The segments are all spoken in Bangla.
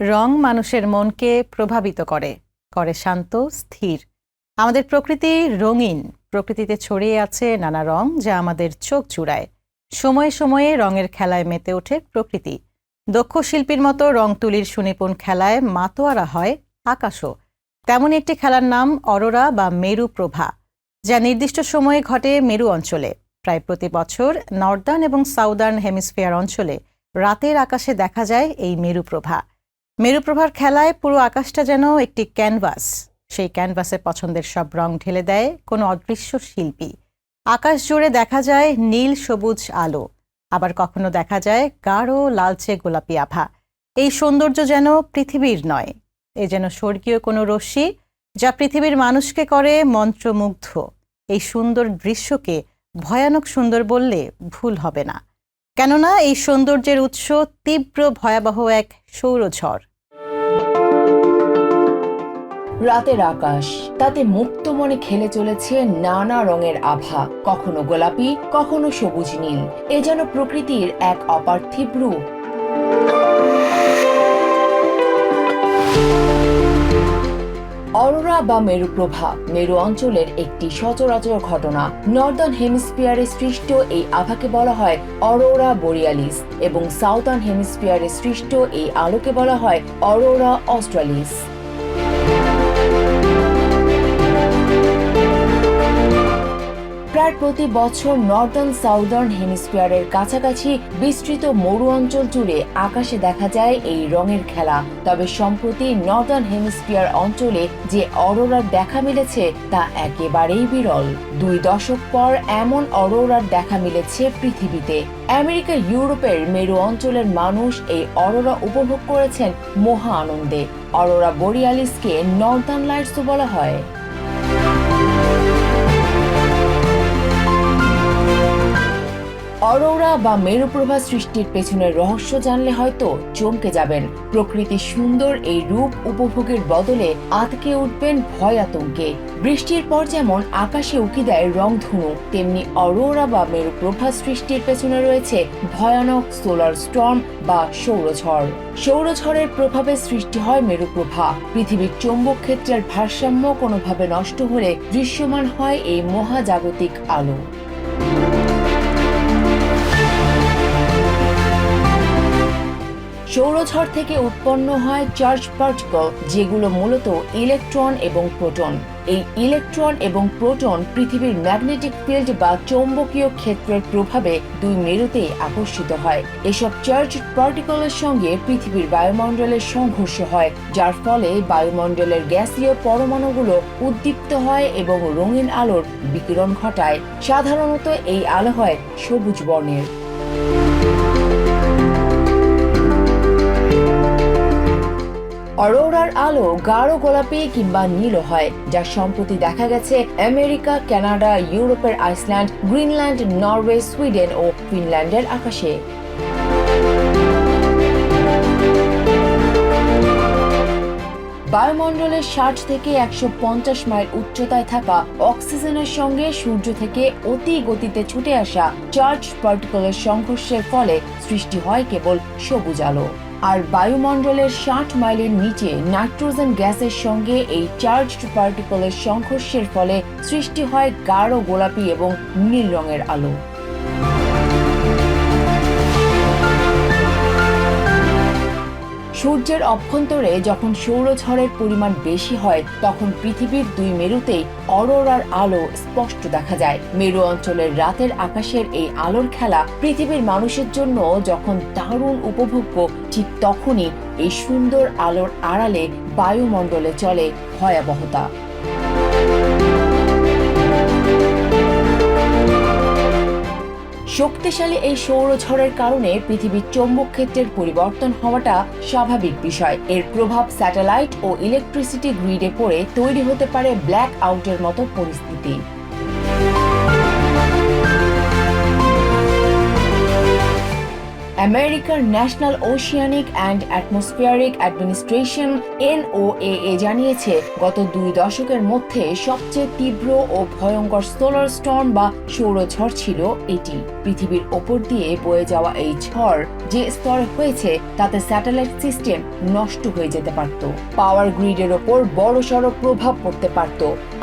রং মানুষের মনকে প্রভাবিত করে করে শান্ত, স্থির। আমাদের প্রকৃতি রঙিন। প্রকৃতিতে ছড়িয়ে আছে নানা রং যা আমাদের চোখ জুড়ায় সময়ে সময়ে রঙের খেলায় মেতে ওঠে প্রকৃতি। দক্ষ শিল্পীর মতো রং তুলির সুনিপুণ খেলায় মাতোয়ারা হয় আকাশও। তেমন একটি খেলার নাম অরোরা বা মেরু প্রভা, যা নির্দিষ্ট সময়ে ঘটে মেরু অঞ্চলে। প্রায় প্রতি বছর নর্দার্ন এবং সাউদার্ন হেমিস্ফিয়ার অঞ্চলে রাতের আকাশে দেখা যায় এই মেরুপ্রভা মেরুপ্রভার খেলায় পুরো আকাশটা যেন একটি ক্যানভাস। সেই ক্যানভাসে পছন্দের সব রং ঢেলে দেয় কোনো অদৃশ্য শিল্পী। আকাশ জুড়ে দেখা যায় নীল সবুজ আলো। আবার কখনো দেখা যায় গাঢ় লালচে গোলাপি আভা। এই সৌন্দর্য যেন পৃথিবীর নয়। এ যেন স্বর্গীয় কোনো রশ্মি যা পৃথিবীর মানুষকে করে মন্ত্রমুগ্ধ। এই সুন্দর দৃশ্যকে ভয়ানক সুন্দর বললে ভুল হবে না। কেননা এই সৌন্দর্যের উৎস তীব্র ভয়াবহ এক সৌরঝড়। রাতের আকাশ। তাতে মুক্ত মনে খেলে চলেছে নানা রঙের আভা। কখনো গোলাপি, কখনো সবুজ নীল। এ যেন প্রকৃতির এক অপার্থিব রূপ। অরোরা বা মেরুপ্রভা, মেরু অঞ্চলের একটি সচরাচর ঘটনা। নর্দার্ন হেমিস্ফিয়ারে সৃষ্ট এই আভাকে বলা হয় অরোরা বোরিয়ালিস এবং সাউথার্ন হেমিস্ফিয়ারে সৃষ্ট এই আলোকে বলা হয় অরোরা অস্ট্রালিস। প্রায় প্রতি বছর নর্দার্ন সাউদার্ন হেমিস্ফিয়ারের কাছাকাছি বিস্তৃত মরু অঞ্চল জুড়ে আকাশে দেখা যায় এই রঙের খেলা। তবে সম্প্রতি নর্দার্ন হেমিস্ফিয়ার অঞ্চলে যে অরোরার দেখা মিলেছে, তা একেবারেই বিরল। দুই দশক পর এমন অরোরার দেখা মিলেছে পৃথিবীতে। আমেরিকা, ইউরোপের মেরু অঞ্চলের মানুষ এই অরোরা উপভোগ করেছেন মহা আনন্দে। অরোরা বোরিয়ালিসকে নর্দার্ন লাইটসও বলা হয়। অরোরা বা মেরুপ্রভা সৃষ্টির পেছনের রহস্য জানলে হয়তো চমকে যাবেন। প্রকৃতির সুন্দর এই রূপ উপভোগের বদলে আতকে উঠবেন ভয় আতঙ্কে। বৃষ্টির পর যেমন আকাশে উকি দেয় রংধনু তেমনি অরোরা বা মেরুপ্রভা সৃষ্টির পেছনে রয়েছে ভয়ানক সোলার স্টর্ম বা সৌরঝড়। সৌরঝড়ের প্রভাবে সৃষ্টি হয় মেরুপ্রভা। পৃথিবীর চৌম্বক ক্ষেত্রের ভারসাম্য কোনোভাবে নষ্ট হলে দৃশ্যমান হয় এই মহাজাগতিক আলো। সৌরঝড় থেকে উৎপন্ন হয় চার্জ পার্টিকল, যেগুলো মূলত ইলেকট্রন এবং প্রোটন। এই ইলেকট্রন এবং প্রোটন পৃথিবীর ম্যাগনেটিক ফিল্ড বা চৌম্বকীয় ক্ষেত্রের প্রভাবে দুই মেরুতেই আকর্ষিত হয়। এসব চার্জ পার্টিকলের সঙ্গে পৃথিবীর বায়ুমণ্ডলের সংঘর্ষ হয়, যার ফলে বায়ুমণ্ডলের গ্যাসীয় পরমাণুগুলো উদ্দীপ্ত হয় এবং রঙিন আলোর বিকিরণ ঘটায়। সাধারণত এই আলো হয় সবুজ বর্ণের। অরোরার আলো গাঢ় গোলাপি কিংবা নীল হয়, যা সম্প্রতি দেখা গেছে আমেরিকা, কানাডা, ইউরোপের আইসল্যান্ড, গ্রিনল্যান্ড, নরওয়ে, সুইডেন ও ফিনল্যান্ডের আকাশে। বায়ুমণ্ডলের ষাট থেকে একশো পঞ্চাশ মাইল উচ্চতায় থাকা অক্সিজেনের সঙ্গে সূর্য থেকে অতি গতিতে ছুটে আসা চার্জ পার্টিকলের সংঘর্ষের ফলে সৃষ্টি হয় কেবল সবুজ আলো। আর বায়ুমণ্ডলের ষাট মাইলের নিচে নাইট্রোজেন গ্যাসের সঙ্গে এই চার্জড পার্টিকলের সংঘর্ষের ফলে সৃষ্টি হয় গাঢ় গোলাপি এবং নীল রঙের আলো। সূর্যের অভ্যন্তরে যখন সৌরঝড়ের পরিমাণ বেশি হয়, তখন পৃথিবীর দুই মেরুতেই অরোরার আলো স্পষ্ট দেখা যায়। মেরু অঞ্চলের রাতের আকাশের এই আলোর খেলা পৃথিবীর মানুষের জন্য যখন দারুণ উপভোগ্য, ঠিক তখনই এই সুন্দর আলোর আড়ালে বায়ুমণ্ডলে চলে ভয়াবহতা। শক্তিশালী এই সৌরঝড়ের কারণে পৃথিবীর চৌম্বক ক্ষেত্রের পরিবর্তন হওয়াটা স্বাভাবিক বিষয়। এর প্রভাব স্যাটেলাইট ও ইলেকট্রিসিটি গ্রিডে পড়ে তৈরি হতে পারে ব্ল্যাক আউটের মতো পরিস্থিতি। আমেরিকার National Oceanic and Atmospheric Administration NOAA জানিয়েছে, গত দুই দশকের মধ্যে সবচেয়ে তীব্র ও ভয়ঙ্কর সোলার স্টর্ম বা সৌরঝড় ছিল এটি। পৃথিবীর ওপর দিয়ে বয়ে যাওয়া এই ঝড় যে স্তরে হয়েছে, তাতে স্যাটেলাইট সিস্টেম নষ্ট হয়ে যেতে পারত। পাওয়ার গ্রিডের ওপর বড়সড় প্রভাব পড়তে পারত।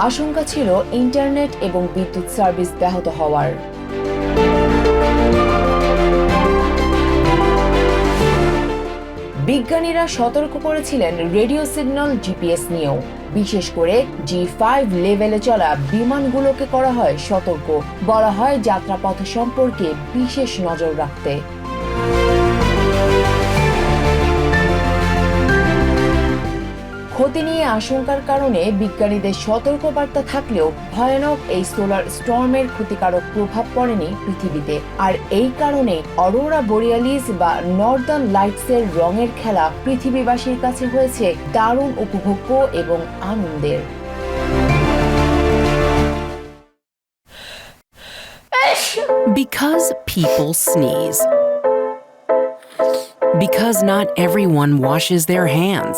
আশঙ্কা ছিল ইন্টারনেট এবং বিদ্যুৎ সার্ভিস ব্যাহত হওয়ার। বিজ্ঞানীরা সতর্ক করেছিলেন রেডিও সিগন্যাল জিপিএস নিয়েও। বিশেষ করে জি ফাইভ লেভেলে চলা বিমানগুলোকে করা হয় সতর্ক। বলা হয় যাত্রাপথ সম্পর্কে বিশেষ নজর রাখতে। ক্ষতি নিয়ে আশঙ্কার কারণে বিজ্ঞানীদের সতর্কবার্তা থাকলেও ভয়ানক এই সোলার স্টর্মের ক্ষতিকারক প্রভাব পড়েনি পৃথিবীতে আর এই কারণে অরোরা বোরিয়ালিস বা নর্দার্ন লাইটসের রঙের খেলা পৃথিবীবাসীর কাছে হয়েছে দারুণ উপভোগ্য এবং আনন্দের Because people sneeze. Because not everyone washes their hands.